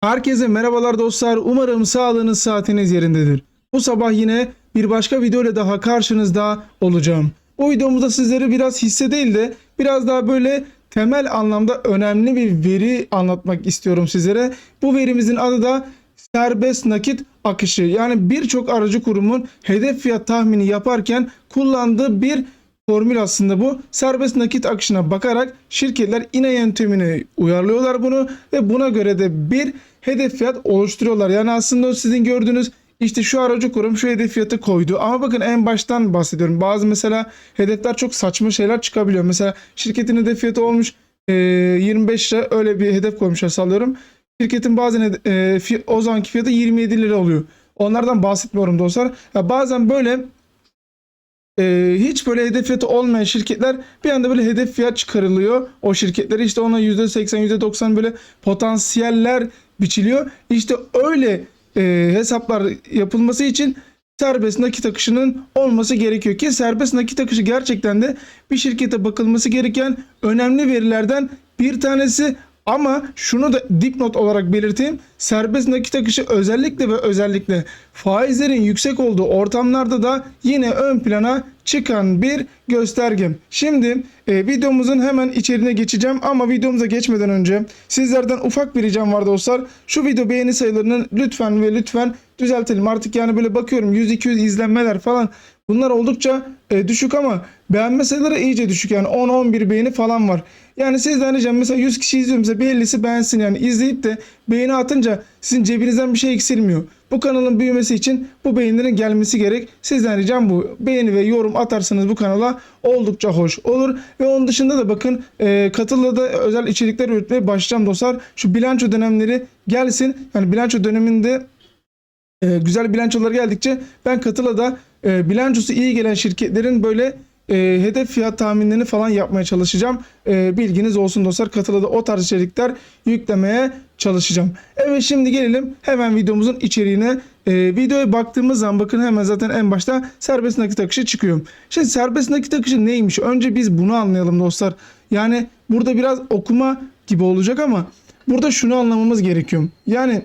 Herkese merhabalar dostlar. Umarım sağlığınız saatiniz yerindedir. Bu sabah yine bir başka video ile daha karşınızda olacağım. Bu videomuzda sizlere biraz hisse değil de biraz daha böyle temel anlamda önemli bir veri anlatmak istiyorum sizlere. Bu verimizin adı da serbest nakit akışı. Yani birçok aracı kurumun hedef fiyat tahmini yaparken kullandığı bir formül aslında bu. Serbest nakit akışına bakarak şirketler ine yöntemini uyarlıyorlar bunu ve buna göre de bir hedef fiyat oluşturuyorlar. Yani aslında sizin gördüğünüz işte şu aracı kurum şu hedef fiyatı koydu. Ama bakın en baştan bahsediyorum. Bazı mesela hedefler çok saçma şeyler çıkabiliyor. Mesela şirketin hedef fiyatı olmuş e, 25 lira öyle bir hedef koymuşlar sallıyorum. Şirketin bazen e, o zamanki fiyatı 27 lira oluyor. Onlardan bahsetmiyorum dostlar. Ya bazen böyle e, hiç böyle hedef fiyatı olmayan şirketler bir anda böyle hedef fiyat çıkarılıyor. O şirketlere işte ona %80 %90 böyle potansiyeller biçiliyor. İşte öyle e, hesaplar yapılması için serbest nakit akışının olması gerekiyor ki serbest nakit akışı gerçekten de bir şirkete bakılması gereken önemli verilerden bir tanesi ama şunu da dipnot olarak belirteyim. Serbest nakit akışı özellikle ve özellikle faizlerin yüksek olduğu ortamlarda da yine ön plana çıkan bir gösterge. Şimdi e, videomuzun hemen içeriğine geçeceğim ama videomuza geçmeden önce sizlerden ufak bir ricam var dostlar. Şu video beğeni sayılarını lütfen ve lütfen düzeltelim. Artık yani böyle bakıyorum 100-200 izlenmeler falan bunlar oldukça e, düşük ama beğenme sayıları iyice düşük yani 10-11 beğeni falan var. Yani sizden ricam mesela 100 kişi izliyorsa bir 50'si beğensin yani izleyip de beğeni atınca sizin cebinizden bir şey eksilmiyor. Bu kanalın büyümesi için bu beğenilerin gelmesi gerek. Sizden ricam bu. Beğeni ve yorum atarsanız bu kanala oldukça hoş olur. Ve onun dışında da bakın e, Katıl'da da özel içerikler üretmeye başlayacağım dostlar. Şu bilanço dönemleri gelsin. Yani bilanço döneminde e, güzel bilançolar geldikçe ben Katıl'a e, bilançosu iyi gelen şirketlerin böyle e, hedef fiyat tahminlerini falan yapmaya çalışacağım. E, bilginiz olsun dostlar. Katıl'a o tarz içerikler yüklemeye çalışacağım. Evet şimdi gelelim hemen videomuzun içeriğine. E, videoya baktığımız zaman bakın hemen zaten en başta serbest nakit akışı çıkıyor. Şimdi serbest nakit akışı neymiş? Önce biz bunu anlayalım dostlar. Yani burada biraz okuma gibi olacak ama burada şunu anlamamız gerekiyor. Yani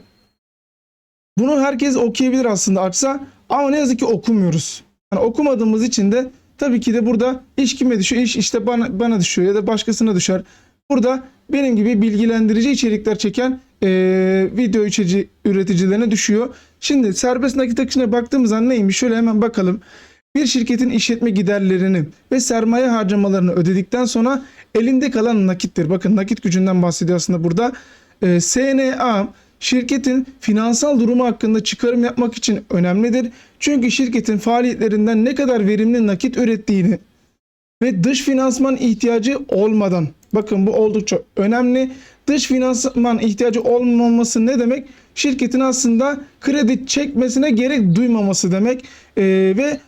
bunu herkes okuyabilir aslında açsa ama ne yazık ki okumuyoruz. Yani okumadığımız için de tabii ki de burada iş kime düşüyor? İş işte bana, bana düşüyor ya da başkasına düşer. Burada benim gibi bilgilendirici içerikler çeken eee, video içerici üreticilerine düşüyor. Şimdi serbest nakit akışına baktığımız zaman neymiş? Şöyle hemen bakalım. Bir şirketin işletme giderlerini ve sermaye harcamalarını ödedikten sonra elinde kalan nakittir. Bakın nakit gücünden bahsediyor aslında burada. Ee, SNA şirketin finansal durumu hakkında çıkarım yapmak için önemlidir. Çünkü şirketin faaliyetlerinden ne kadar verimli nakit ürettiğini ve dış finansman ihtiyacı olmadan bakın bu oldukça önemli. Dış finansman ihtiyacı olmaması ne demek? Şirketin aslında kredi çekmesine gerek duymaması demek. Ee, ve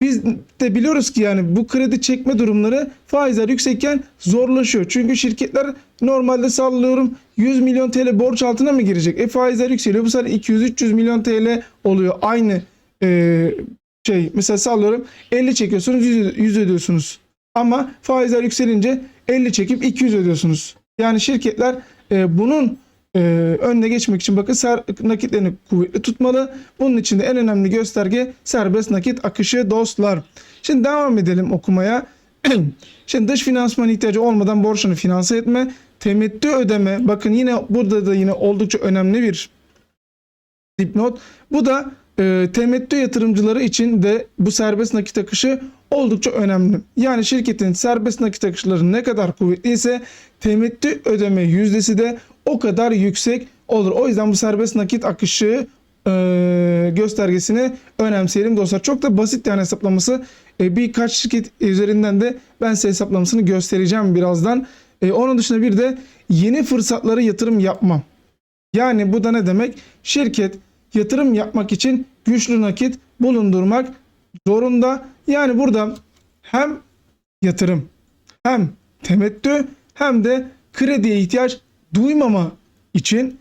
biz de biliyoruz ki yani bu kredi çekme durumları faizler yüksekken zorlaşıyor. Çünkü şirketler normalde sallıyorum 100 milyon TL borç altına mı girecek? E faizler yükseliyor. Bu sefer 200-300 milyon TL oluyor. Aynı e, şey mesela sallıyorum 50 çekiyorsunuz 100, 100 ödüyorsunuz. Ama faizler yükselince 50 çekip 200 ödüyorsunuz. Yani şirketler e, bunun e, önüne geçmek için bakın ser- nakitlerini kuvvetli tutmalı. Bunun için de en önemli gösterge serbest nakit akışı dostlar. Şimdi devam edelim okumaya. Şimdi dış finansman ihtiyacı olmadan borçunu finanse etme, temettü ödeme. Bakın yine burada da yine oldukça önemli bir dipnot. Bu da e, temettü yatırımcıları için de bu serbest nakit akışı oldukça önemli. Yani şirketin serbest nakit akışları ne kadar kuvvetliyse temettü ödeme yüzdesi de o kadar yüksek olur. O yüzden bu serbest nakit akışı e, göstergesini önemseyelim dostlar. Çok da basit yani hesaplaması. E, birkaç şirket üzerinden de ben size hesaplamasını göstereceğim birazdan. E, onun dışında bir de yeni fırsatlara yatırım yapmam. Yani bu da ne demek? Şirket yatırım yapmak için güçlü nakit bulundurmak zorunda. Yani burada hem yatırım hem temettü hem de krediye ihtiyaç duymama için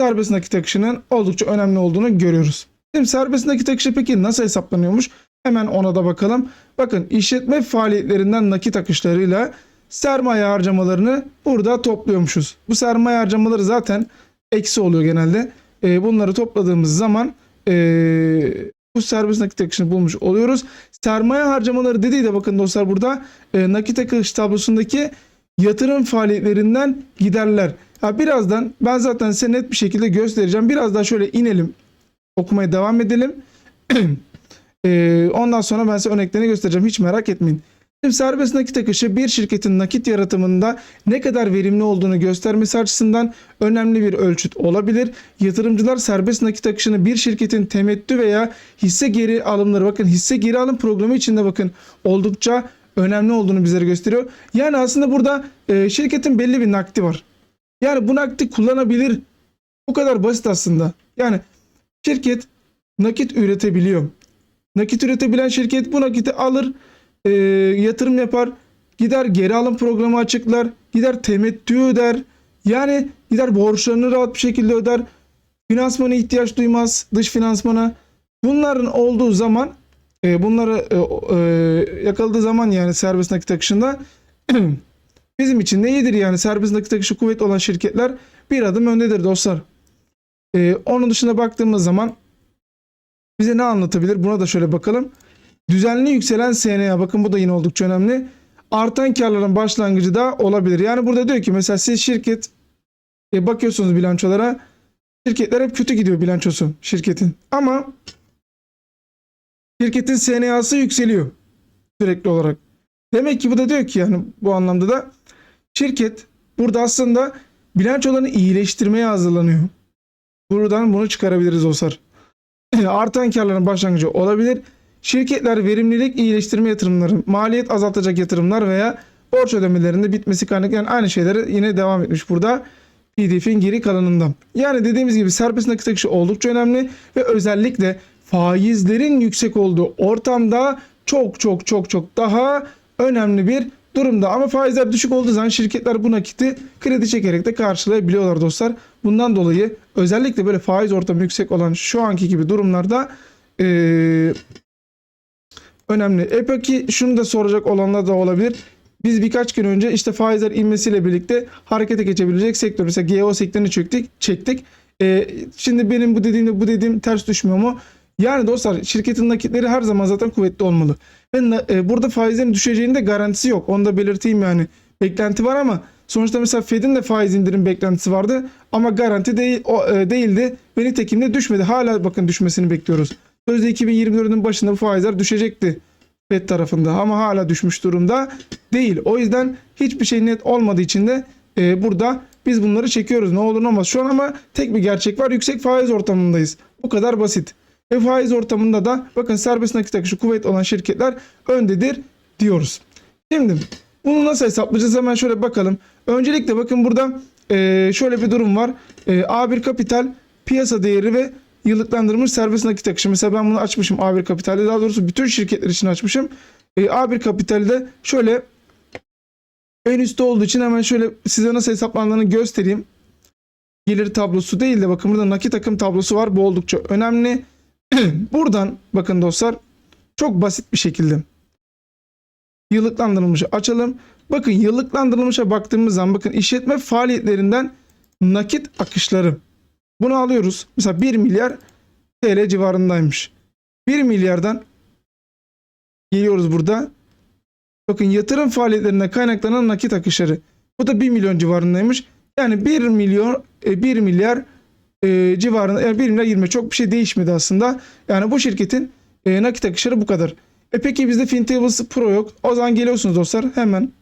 serbest nakit akışının oldukça önemli olduğunu görüyoruz. Şimdi serbest nakit akışı peki nasıl hesaplanıyormuş? Hemen ona da bakalım. Bakın işletme faaliyetlerinden nakit akışlarıyla sermaye harcamalarını burada topluyormuşuz. Bu sermaye harcamaları zaten eksi oluyor genelde. E, bunları topladığımız zaman e, bu serbest nakit akışını bulmuş oluyoruz. Sermaye harcamaları dediği de bakın dostlar burada e, nakit akış tablosundaki yatırım faaliyetlerinden giderler. Ha, birazdan ben zaten size net bir şekilde göstereceğim. Biraz daha şöyle inelim. Okumaya devam edelim. Ee, ondan sonra ben size örneklerini göstereceğim. Hiç merak etmeyin. Şimdi serbest nakit akışı bir şirketin nakit yaratımında ne kadar verimli olduğunu göstermesi açısından önemli bir ölçüt olabilir. Yatırımcılar serbest nakit akışını bir şirketin temettü veya hisse geri alımları bakın hisse geri alım programı içinde bakın oldukça önemli olduğunu bizlere gösteriyor. Yani aslında burada e, şirketin belli bir nakdi var. Yani bu nakdi kullanabilir. Bu kadar basit aslında. Yani şirket nakit üretebiliyor. Nakit üretebilen şirket bu nakiti alır, e, yatırım yapar, gider geri alım programı açıklar, gider temettü öder. Yani gider borçlarını rahat bir şekilde öder. Finansmana ihtiyaç duymaz, dış finansmana. Bunların olduğu zaman, e, bunları e, e, yakaladığı zaman yani serbest nakit akışında bizim için ne iyidir yani serbest nakit akışı kuvvetli olan şirketler bir adım öndedir dostlar. E, onun dışında baktığımız zaman bize ne anlatabilir? Buna da şöyle bakalım. Düzenli yükselen SNA bakın bu da yine oldukça önemli. Artan karların başlangıcı da olabilir. Yani burada diyor ki mesela siz şirket e, bakıyorsunuz bilançolara şirketler hep kötü gidiyor bilançosu şirketin. Ama şirketin SNA'sı yükseliyor sürekli olarak. Demek ki bu da diyor ki yani bu anlamda da şirket burada aslında bilançolarını iyileştirmeye hazırlanıyor. Buradan bunu çıkarabiliriz dostlar. artan karların başlangıcı olabilir. Şirketler verimlilik iyileştirme yatırımları, maliyet azaltacak yatırımlar veya borç ödemelerinde bitmesi kaynaklanan aynı şeyleri yine devam etmiş burada. PDF'in geri kalanından. Yani dediğimiz gibi serbest nakit akışı oldukça önemli ve özellikle faizlerin yüksek olduğu ortamda çok çok çok çok daha önemli bir durumda. Ama faizler düşük olduğu zaman şirketler bu nakiti kredi çekerek de karşılayabiliyorlar dostlar. Bundan dolayı özellikle böyle faiz ortamı yüksek olan şu anki gibi durumlarda eee, önemli. E peki şunu da soracak olanlar da olabilir. Biz birkaç gün önce işte faizler inmesiyle birlikte harekete geçebilecek sektör mesela GEO sektörünü çektik. çektik. E, şimdi benim bu dediğimde bu dediğim ters düşmüyor mu? Yani dostlar şirketin nakitleri her zaman zaten kuvvetli olmalı. Ve na- e, burada faizlerin düşeceğinin de garantisi yok. Onu da belirteyim yani. Beklenti var ama sonuçta mesela Fed'in de faiz indirim beklentisi vardı ama garanti değil o, e, değildi ve nitekim de düşmedi. Hala bakın düşmesini bekliyoruz. Sözde 2024'ün başında faizler düşecekti Fed tarafında ama hala düşmüş durumda değil. O yüzden hiçbir şey net olmadığı için de e, burada biz bunları çekiyoruz. Ne olur ne olmaz. Şu an ama tek bir gerçek var. Yüksek faiz ortamındayız. Bu kadar basit. Ve faiz ortamında da bakın serbest nakit akışı kuvvetli olan şirketler öndedir diyoruz. Şimdi bunu nasıl hesaplayacağız hemen şöyle bakalım. Öncelikle bakın burada e, şöyle bir durum var. E, A1 kapital piyasa değeri ve yıllıklandırılmış serbest nakit akışı. Mesela ben bunu açmışım A1 kapitalde daha doğrusu bütün şirketler için açmışım. E, A1 kapitalde şöyle en üstte olduğu için hemen şöyle size nasıl hesaplandığını göstereyim. Gelir tablosu değil de bakın burada nakit akım tablosu var. Bu oldukça önemli. Buradan bakın dostlar çok basit bir şekilde yıllıklandırılmışı açalım. Bakın yıllıklandırılmışa baktığımız zaman bakın işletme faaliyetlerinden nakit akışları. Bunu alıyoruz. Mesela 1 milyar TL civarındaymış. 1 milyardan geliyoruz burada. Bakın yatırım faaliyetlerine kaynaklanan nakit akışları. Bu da 1 milyon civarındaymış. Yani 1 milyon e, 1 milyar e, civarında yani 1 milyar 20 çok bir şey değişmedi aslında. Yani bu şirketin e, nakit akışları bu kadar. E peki bizde FinTables Pro yok. O zaman geliyorsunuz dostlar hemen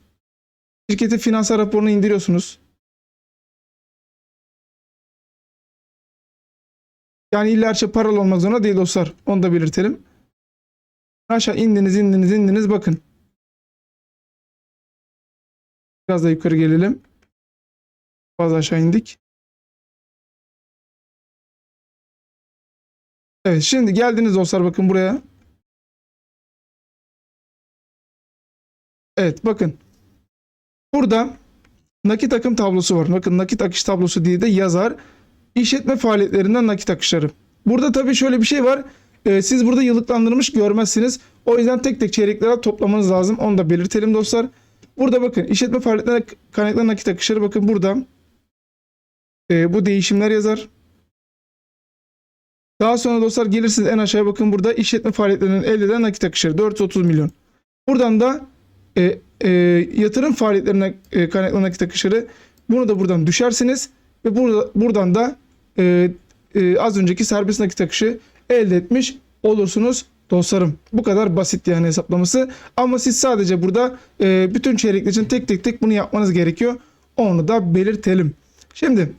şirketin finansal raporunu indiriyorsunuz. Yani şey paralı olmak zorunda değil dostlar. Onu da belirtelim. Aşağı indiniz indiniz indiniz bakın. Biraz da yukarı gelelim. Fazla aşağı indik. Evet şimdi geldiniz dostlar bakın buraya. Evet bakın. Burada nakit akım tablosu var. Bakın nakit akış tablosu diye de yazar. İşletme faaliyetlerinden nakit akışları. Burada tabii şöyle bir şey var. Ee, siz burada yıllıklandırılmış görmezsiniz. O yüzden tek tek çeyreklere toplamanız lazım. Onu da belirtelim dostlar. Burada bakın işletme faaliyetlerinden kaynaklanan nakit akışları bakın burada. e, bu değişimler yazar. Daha sonra dostlar gelirsiniz en aşağıya bakın burada işletme faaliyetlerinin elde edilen nakit akışları 430 milyon. Buradan da e, e, yatırım faaliyetlerine e, kaynaklanan nakit akışları bunu da buradan düşersiniz ve burada buradan da e, e, az önceki serbest nakit akışı elde etmiş olursunuz dostlarım. Bu kadar basit yani hesaplaması. Ama siz sadece burada e, bütün çeyrekler için tek tek tek bunu yapmanız gerekiyor. Onu da belirtelim. Şimdi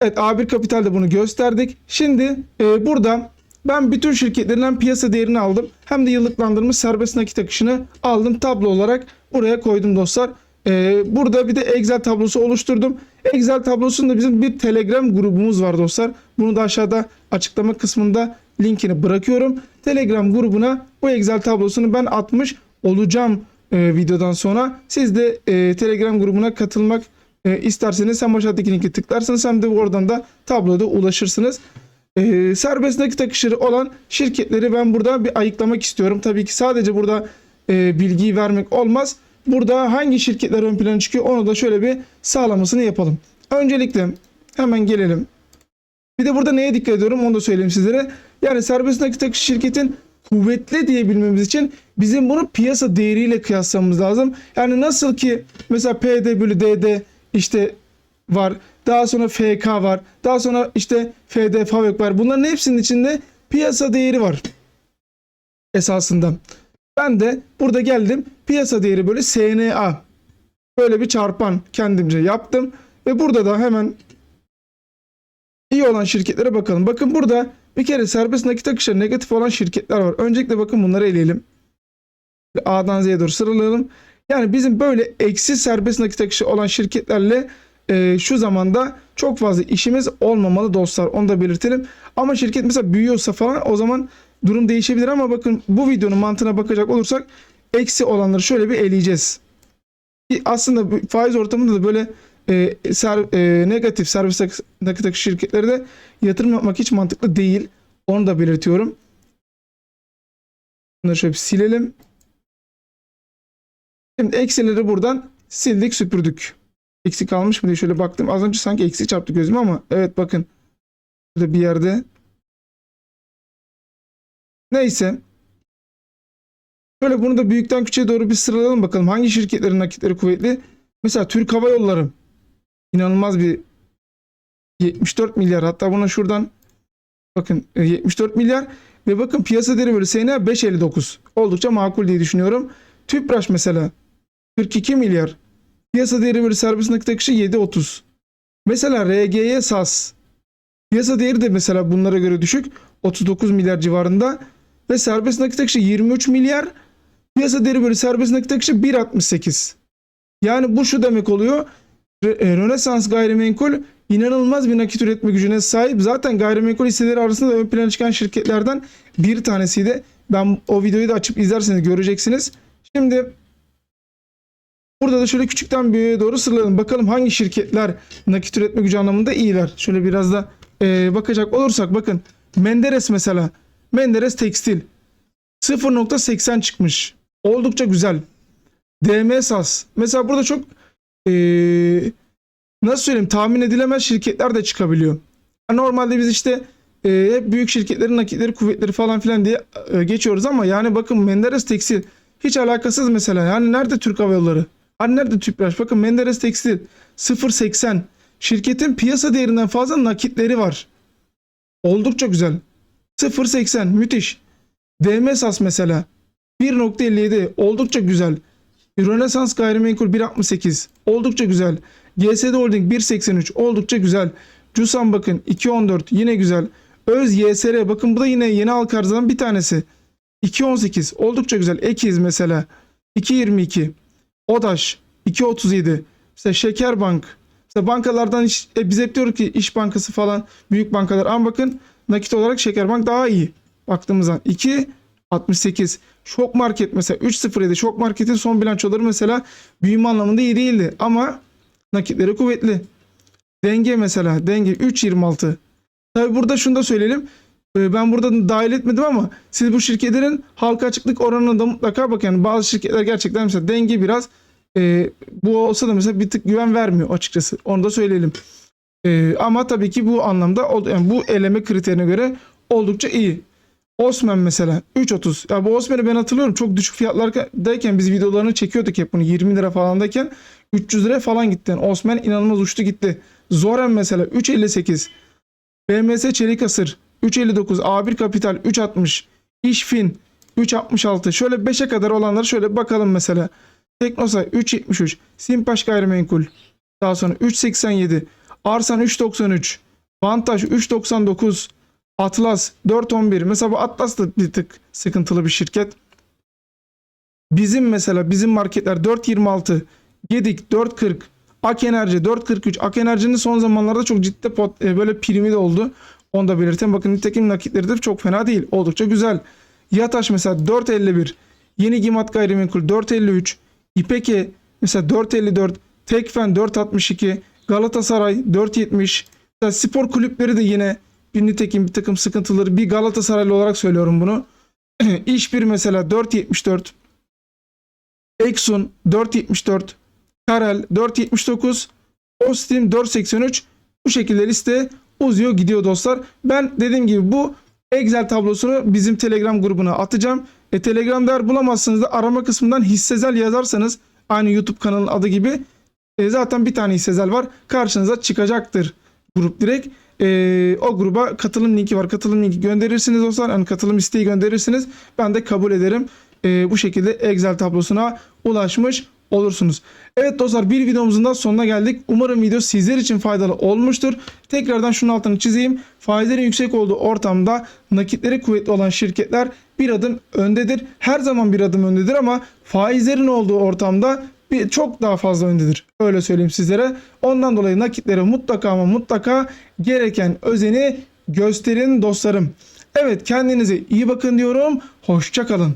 Evet A1 Kapital'de bunu gösterdik. Şimdi e, burada ben bütün şirketlerinden piyasa değerini aldım. Hem de yıllıklandırılmış serbest nakit akışını aldım. Tablo olarak buraya koydum dostlar. E, burada bir de Excel tablosu oluşturdum. Excel tablosunda bizim bir Telegram grubumuz var dostlar. Bunu da aşağıda açıklama kısmında linkini bırakıyorum. Telegram grubuna bu Excel tablosunu ben atmış olacağım e, videodan sonra. Siz de e, Telegram grubuna katılmak e, isterseniz hem aşağıdaki linki tıklarsınız hem de oradan da tabloda ulaşırsınız. E, serbest nakit akışları olan şirketleri ben burada bir ayıklamak istiyorum. Tabii ki sadece burada e, bilgiyi vermek olmaz. Burada hangi şirketler ön plana çıkıyor onu da şöyle bir sağlamasını yapalım. Öncelikle hemen gelelim. Bir de burada neye dikkat ediyorum onu da söyleyeyim sizlere. Yani serbest nakit akışı şirketin kuvvetli diyebilmemiz için bizim bunu piyasa değeriyle kıyaslamamız lazım. Yani nasıl ki mesela PD bölü DD işte var. Daha sonra FK var. Daha sonra işte FD FAVÖK var. Bunların hepsinin içinde piyasa değeri var. Esasında. Ben de burada geldim. Piyasa değeri böyle SNA. Böyle bir çarpan kendimce yaptım. Ve burada da hemen iyi olan şirketlere bakalım. Bakın burada bir kere serbest nakit akışları negatif olan şirketler var. Öncelikle bakın bunları eleyelim. A'dan Z'ye doğru sıralayalım. Yani bizim böyle eksi serbest nakit akışı olan şirketlerle e, şu zamanda çok fazla işimiz olmamalı dostlar. Onu da belirtelim. Ama şirket mesela büyüyorsa falan o zaman durum değişebilir ama bakın bu videonun mantığına bakacak olursak eksi olanları şöyle bir eleyeceğiz. Aslında faiz ortamında da böyle e, ser, e, negatif servis ak- nakit akışı şirketleri de yatırım yapmak hiç mantıklı değil. Onu da belirtiyorum. Bunları şöyle bir silelim. Şimdi eksileri buradan sildik süpürdük. Eksi kalmış mı diye şöyle baktım. Az önce sanki eksi çarptı gözüme ama evet bakın. Burada bir yerde. Neyse. Şöyle bunu da büyükten küçüğe doğru bir sıralayalım bakalım. Hangi şirketlerin nakitleri kuvvetli? Mesela Türk Hava Yolları. İnanılmaz bir 74 milyar. Hatta buna şuradan bakın e, 74 milyar ve bakın piyasa değeri böyle SNA 5.59. Oldukça makul diye düşünüyorum. Tüpraş mesela 42 milyar. Piyasa değeri böyle serbest nakit akışı 7.30. Mesela RGY SAS. Piyasa değeri de mesela bunlara göre düşük. 39 milyar civarında. Ve serbest nakit akışı 23 milyar. Piyasa değeri böyle serbest nakit akışı 1.68. Yani bu şu demek oluyor. E, Rönesans gayrimenkul inanılmaz bir nakit üretme gücüne sahip. Zaten gayrimenkul hisseleri arasında da ön plana çıkan şirketlerden bir tanesiydi. Ben o videoyu da açıp izlerseniz göreceksiniz. Şimdi burada da şöyle küçükten büyüğe doğru sıralayalım. Bakalım hangi şirketler nakit üretme gücü anlamında iyiler. Şöyle biraz da e, bakacak olursak bakın Menderes mesela. Menderes Tekstil 0.80 çıkmış. Oldukça güzel. DM SAS. Mesela burada çok eee, nasıl söyleyeyim tahmin edilemez şirketler de çıkabiliyor. Normalde biz işte eee, hep büyük şirketlerin nakitleri kuvvetleri falan filan diye eee, geçiyoruz ama yani bakın Menderes Tekstil hiç alakasız mesela. Yani nerede Türk Hava Yolları? Hani nerede Tüpraş? Bakın Menderes Tekstil 0.80. Şirketin piyasa değerinden fazla nakitleri var. Oldukça güzel. 0.80 müthiş. DM SAS mesela 1.57 oldukça güzel. Rönesans gayrimenkul 1.68 oldukça güzel. GSD Holding 1.83 oldukça güzel. Cusan bakın 2.14 yine güzel. Öz YSR bakın bu da yine yeni halka arzdan bir tanesi. 2.18 oldukça güzel. Ekiz mesela 2.22 Odaş 2.37 mesela Şekerbank mesela bankalardan iş, e, biz hep diyoruz ki İş Bankası falan büyük bankalar ama bakın nakit olarak Şekerbank daha iyi baktığımızda 2.68 Şok Market mesela 3.07 Şok Market'in son bilançoları mesela büyüme anlamında iyi değildi ama nakitleri kuvvetli. Denge mesela denge 3.26 Tabi burada şunu da söyleyelim. Ee, Ben burada dahil etmedim ama siz bu şirketlerin halka açıklık oranına da mutlaka bakın. Yani bazı şirketler gerçekten mesela denge biraz e, bu olsa da mesela bir tık güven vermiyor açıkçası. Onu da söyleyelim. E, ama tabii ki bu anlamda yani bu eleme kriterine göre oldukça iyi. Osman mesela 3.30. Ya bu Osman'ı ben hatırlıyorum. Çok düşük fiyatlardayken biz videolarını çekiyorduk hep bunu 20 lira falandayken 300 lira falan gitti. Yani Osman inanılmaz uçtu gitti. Zoran mesela 3.58. BMS Çelik Asır 3.59. A1 Kapital 3.60. İşfin 3.66. Şöyle 5'e kadar olanları şöyle bakalım mesela. Teknosa 3.73. Simpaş Gayrimenkul. Daha sonra 3.87. Arsan 3.93. Vantaj 3.99. Atlas 4.11. Mesela bu Atlas da bir tık sıkıntılı bir şirket. Bizim mesela bizim marketler 4.26. Gedik 4.40. Ak Enerji 4.43. Ak Enerji'nin son zamanlarda çok ciddi pot, e, böyle primi de oldu. Onu da belirteyim. Bakın nitekim nakitleri de çok fena değil. Oldukça güzel. Yataş mesela 4.51. Yeni Gimat Gayrimenkul 4.53. İpeke mesela 4.54. Tekfen 4.62. Galatasaray 4.70. Mesela spor kulüpleri de yine bir nitekim bir takım sıkıntıları. Bir Galatasaraylı olarak söylüyorum bunu. İş bir mesela 4.74. Exxon 4.74. Karel 4.79. Ostim 4.83. Bu şekilde liste uzuyor gidiyor dostlar. Ben dediğim gibi bu Excel tablosunu bizim Telegram grubuna atacağım. E, Telegram değer bulamazsınız da arama kısmından hissezel yazarsanız aynı YouTube kanalının adı gibi e, zaten bir tane hissezel var. Karşınıza çıkacaktır grup direkt. E, o gruba katılım linki var. Katılım linki gönderirsiniz dostlar. Yani katılım isteği gönderirsiniz. Ben de kabul ederim. E, bu şekilde Excel tablosuna ulaşmış olursunuz. Evet dostlar bir videomuzun da sonuna geldik. Umarım video sizler için faydalı olmuştur. Tekrardan şunun altını çizeyim. Faizlerin yüksek olduğu ortamda nakitleri kuvvetli olan şirketler bir adım öndedir. Her zaman bir adım öndedir ama faizlerin olduğu ortamda bir çok daha fazla öndedir. Öyle söyleyeyim sizlere. Ondan dolayı nakitlere mutlaka ama mutlaka gereken özeni gösterin dostlarım. Evet kendinize iyi bakın diyorum. Hoşça kalın.